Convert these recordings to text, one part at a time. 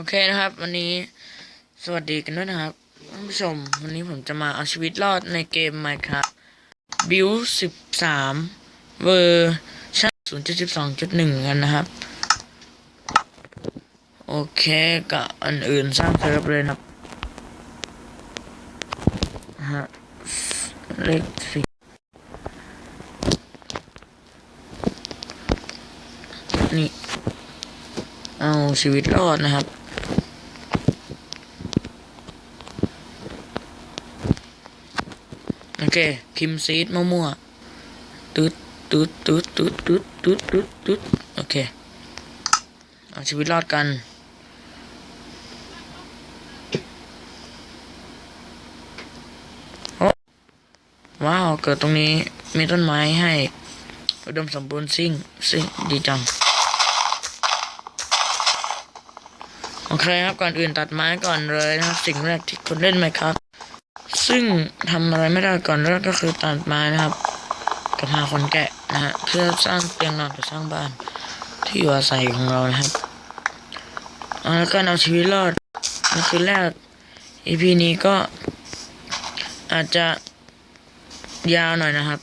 โอเคนะครับ วันนี้สวัสดีกันด้วยนะครับท่านผู้ชม วันนี้ผมจะมาเอาชีวิตรอดในเกม Minecraft Build 13 เวอร์ชัน0.12.1 กันนะครับ โอเคกับอันอื่นสร้างเซิร์ฟเลยนะครับฮะเลขสี่นี่ เอาชีวิตรอดนะครับ โอ เคพิมซีดมั่วๆตึ๊ดตึ๊ดตึ๊ดตึ๊ดตึ๊ดตึ๊ดตึ๊ดตึ๊ดโอเคเอาชีวิตรอดกันโอ้ว้าว เกิดตรงนี้มีต้นไม้ให้อุดมสมบูรณ์ซิ่งซิ่งดีจัง โอเคครับ ก่อนอื่นตัดไม้ก่อนเลยนะครับ สิ่งแรกที่คุณเล่นไหมครับ ซึ่งทำอะไรไม่ได้ก่อนแรกก็คือตัดไม้นะครับ กับหาคนแกะนะฮะเพื่อสร้างเตียงนอนกับสร้างบ้าน ที่อยู่อาศัยของเรานะครับเอาแล้วการเอาชีวิตรอดในคืนแรก EP นี้ก็อาจจะยาวหน่อยนะครับ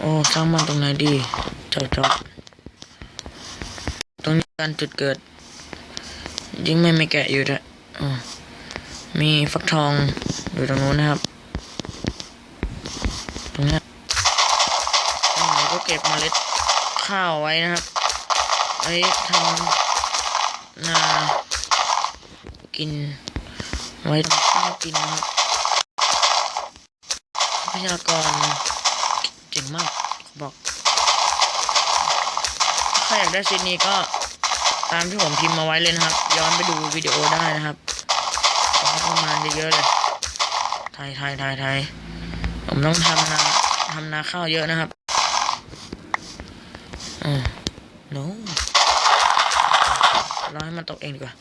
โอ้สร้างบ้านตรงไหนดีจอดจอดตรงนี้การจุดเกิด ยิ่งไม่ไม่แกะอยู่ด้วยอ๋อมีฟักทองอยู่ตรงนู้นนะครับ ตรงนี้อ๋อก็เก็บเมล็ดข้าวไว้นะครับ ไว้ทำนากิน ไว้ทำข้าวกินนะครับทรัพยากรเก่งมากบอก ถ้าอยากได้ซีนนี้ก็ ตามที่ผมพิมพ์มาไว้เลยนะครับ ย้อนไปดูวิดีโอได้นะครับประมาณเยอะๆเลยไทยไทยไทยไทยผมต้องทำนาทำนาข้าวเยอะนะครับอืม no รอให้มันตกเองดีกว่า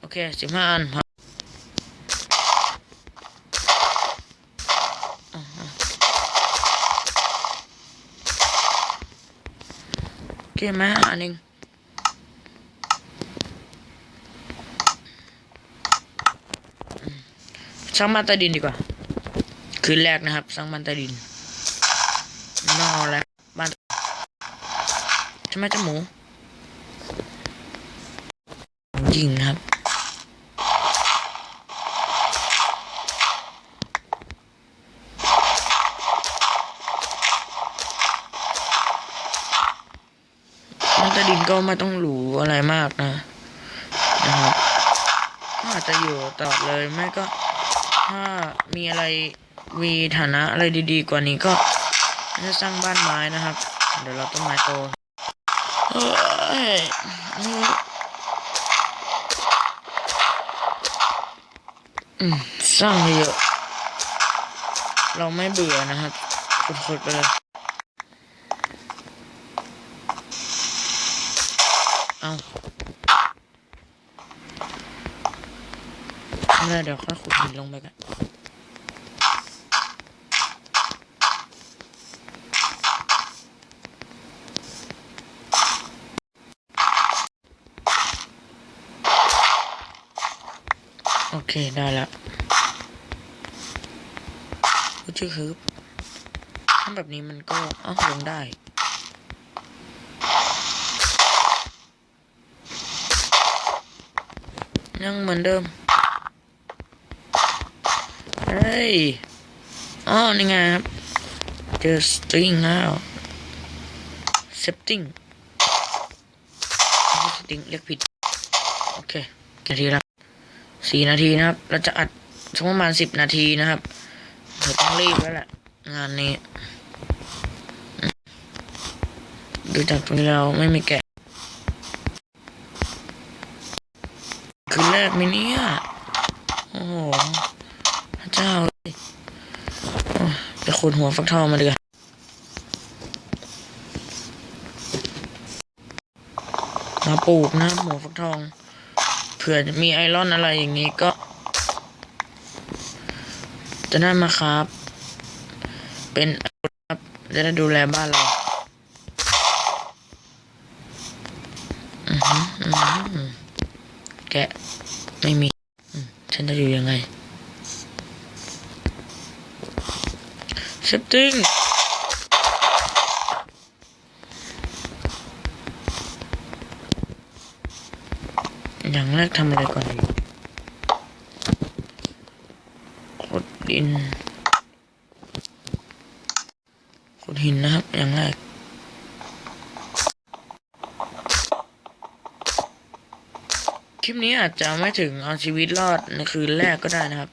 โอเคสิบห้าอันครับอ่าฮะ โอเคไหมอันหนึ่งสร้างบ้านใต้ดินดีกว่า คืนแรกนะครับ สร้างบ้านใต้ดินไม่ต้องเอาแล้วบ้านใช่ไหมเจ้าหมู ยิงครับ มันตะดิน ก็ไม่ต้องหรูอะไรมากนะนะครับก็อาจจะอยู่ตลอดเลยไม่ก็ถ้ามีอะไรมีฐานะอะไรดีๆ กว่านี้ก็จะสร้างบ้านไม้นะครับ เดี๋ยวเราต้นไม้โตเฮ้อสร้างเยอะ เราไม่เบื่อนะครับขุดๆไปเลย เอาเดี๋ยวค่อยขุดหินลงไปกันโอเค ได้แล้วก็ชื่อคือถ้าแบบนี้มันก็อ้าลงได้ ยังเหมือนเดิม เฮ้ยอ๋อนี่ไงครับ เจอสตริงแล้วเซปติ้งสตริงเรียกผิด โอเคกี่นาทีแล้วสี่นาทีนะครับ เราจะอัดสักประมาณสิบนาทีนะครับเราต้องรีบแล้วแหละงานนี้ ดูจากตรงนี้เราไม่มีแกะ คืนแรก ไหมเนี่ย โอ้โหพระเจ้าเอ้ยโอ้ยไปขนหัวฟักทองมาเดือมาปลูกนะหัวฟักทอง เผื่อจะมีไอรอนอะไรอย่างนี้ก็ จะได้มาครับ เป็นอาวุธครับจะได้ดูแลบ้านเราอือหืออือหือแกะ ไม่มี ฉันจะอยู่ยังไงเซฟติ้งอย่างแรกทำอะไรก่อนดีขุดดิน ขุดหินนะครับ อย่างแรก คลิปนี้อาจจะไม่ถึงเอาชีวิตรอดในคืนแรกก็ได้นะครับ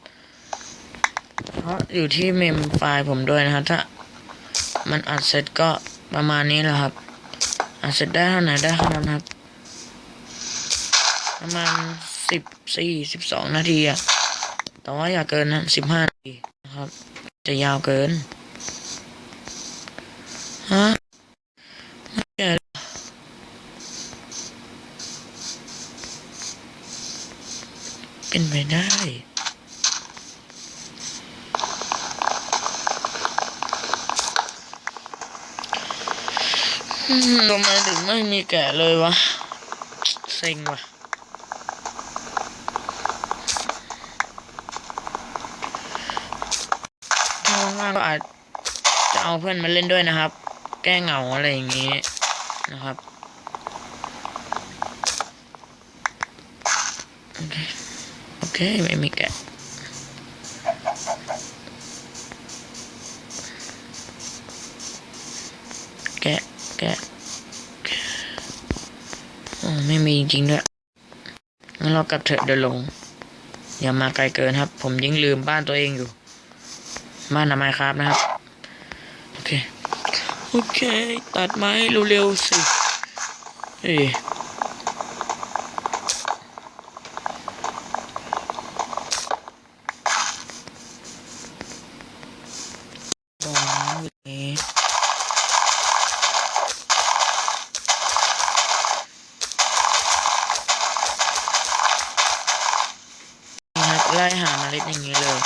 เพราะอยู่ที่เมมไฟล์ผมด้วยนะครับ ถ้า มันอัดเสร็จก็ประมาณนี้แหละครับ อัดเสร็จได้เท่าไหร่ได้เท่านั้นครับ ประมาณสิบสี่สิบสองนาทีอะแต่ว่าอย่าเกินนะสิบห้านาทีนะครับ จะยาวเกินฮะไม่แก่เป็น ไปได้ ทำไมถึงไม่มีแกะเลยวะ เซ็งว่ะถ้าว่างๆก็อาจจะเอาเพื่อนมาเล่นด้วยนะครับ แก้เหงาอะไรอย่างนี้นะครับโอเค ไม่มีแกะแกะแกะอ๋อไม่มีจริงๆด้วยงั้นเรากลับเถอะเดินลง อย่ามาไกลเกินครับ ผมยิ่งลืมบ้านตัวเองอยู่ บ้านทำไมครับนะครับ โอเค โอเค ตัดไม้เร็วๆสิ เอ้ยบ่อน้ำอยู่นี้นี่ครับไล่หาเมล็ดอย่างนี้เลย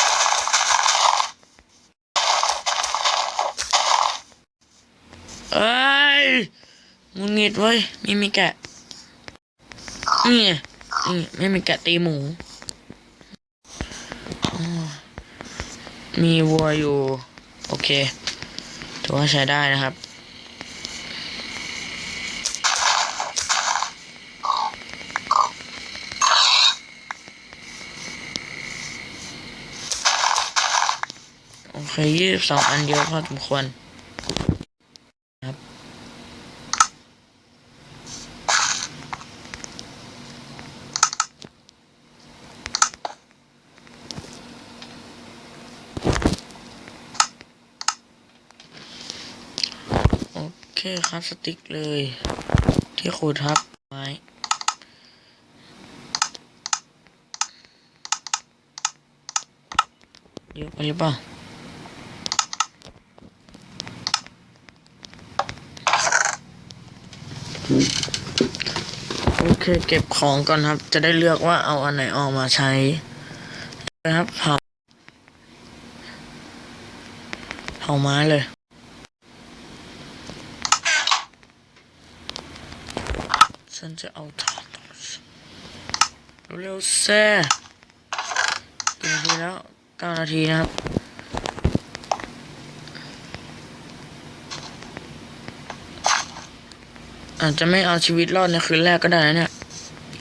เอ้ยมึงหงิ ดเว้ยไม่มีแกะนี่ไงนี่ไม่มีแกะตีหมูมีวัวอยู่ โอเคถือว่าใช้ได้นะครับโอเคยี่สิบสองอันเดียวพอสมควรโอ เคครับสติกเลย ที่ขูดทับไม้เยอะไปหรือเปล่าโอเคเก็บของก่อนครับ จะได้เลือกว่าเอาอันไหนออกมาใช้นะครับเผาเผาไม้เลย ฉันจะเอาทานเร็วๆแซ่กี่นาทีแล้วเก้านาทีนะครับอาจจะไม่เอาชีวิตรอดในคืนแรกก็ได้นะเนี่ย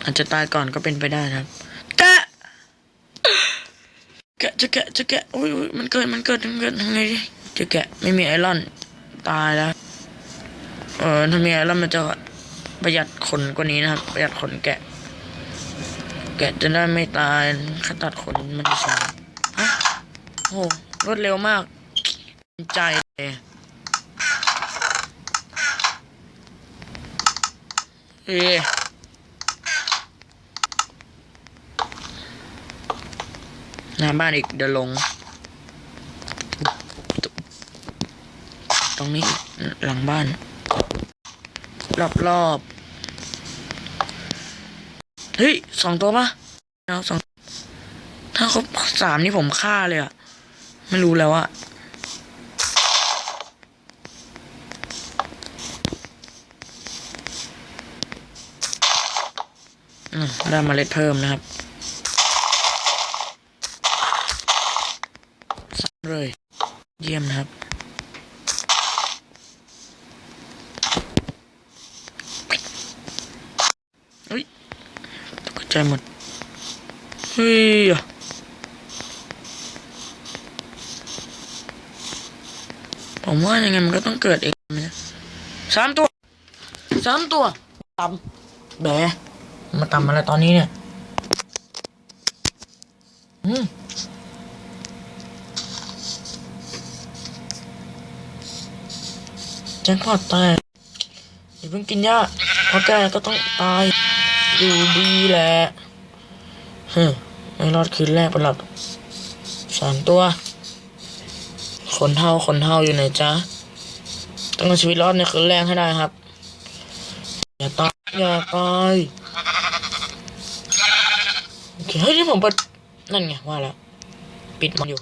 อาจจะตายก่อนก็เป็นไปได้นะครับแกะแกะจะแกะจะแกะโอ้ยโอ้ยมันเกิดมันเกิดมันเกิดทำไงดีจะแกะไม่มีไอรอน ตายแล้ว เออถ้ามีไอรอนมันจะ ประหยัดขนกว่านี้นะครับ ประหยัดขนแกะ แกะจะได้ไม่ตายถ้าตัดขนมันจะช้าฮะโอ้รวดเร็วมากใจเลยเอ๊หน้าบ้านอีกเดี๋ยวลง ตรงนี้หลังบ้าน รอบรอบๆ เฮ้ยสองตัวปะเอาสองถ้าครบสามนี่ผมฆ่าเลยอะไม่รู้แล้วอะได้เมล็ดเพิ่มนะครับสับเลย เยี่ยมนะครับ เฮ้ยตก ใจหมดเฮ้ยผมว่ายังไงมันก็ต้องเกิดเองนะสามตัวสามตัวตำแบะมาตำอะไรตอนนี้เนี่ยอืมแจ็คพอตตายอย่าเพิ่งกินยาเพราะแกก็ต้องตาย อยู่ดีแหละเฮ้ยไม่รอดคืนแรกไปหรอกสามตัว คนเท่าคนเท่าอยู่ไหนจ๊ะ ต้องเอาชีวิตรอดในคืนแรกให้ได้ครับ อย่าตายอย่าตายโอเคเฮ้ยนี่ผมเปิดนั่นไงว่าแล้ว ปิดมันอยู่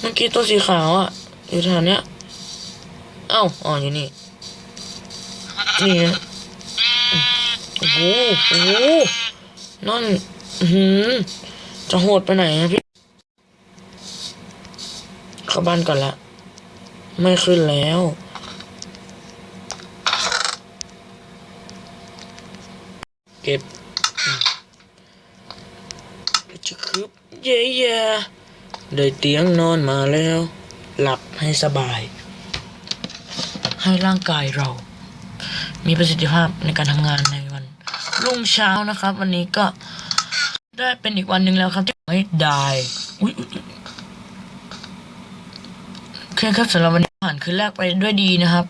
เมื่อกี้ตัวสีขาวอะ อยู่แถวเนี้ย เอ้า อ๋ออยู่นี่ นี่นะ โอ้โหโอ้โหนั่นหือจะโหดไปไหนอะพี่เข้าบ้านก่อนละ ไม่ขึ้นแล้ว เก็บจะคืบเย่เย่ได้เตียงนอนมาแล้ว หลับให้สบาย ให้ร่างกายเรา มีประสิทธิภาพในการทำงานใน รุ่งเช้านะครับ วันนี้ก็ได้เป็นอีกวันหนึ่งแล้วครับที่ไม่ได้อุ๊ยอุ๊ยอุ๊ยโอเคครับสำหรับวันนี้ผ่านคืนแรกไปด้วยดีนะครับ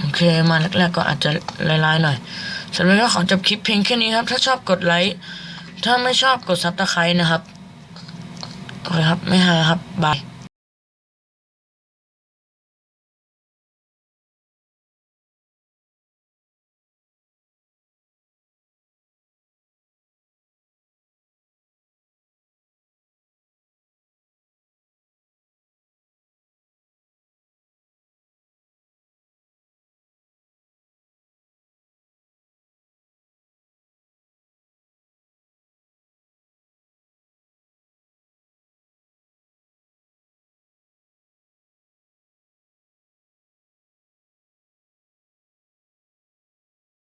โอเคมาแรกๆก็อาจจะลายๆหน่อยสำหรับก็ขอจบคลิปเพียงแค่นี้ครับ ถ้าชอบกดไลค์ถ้าไม่ชอบกดซับตะไคร้นะครับโอเคครับ ไม่หาครับบาย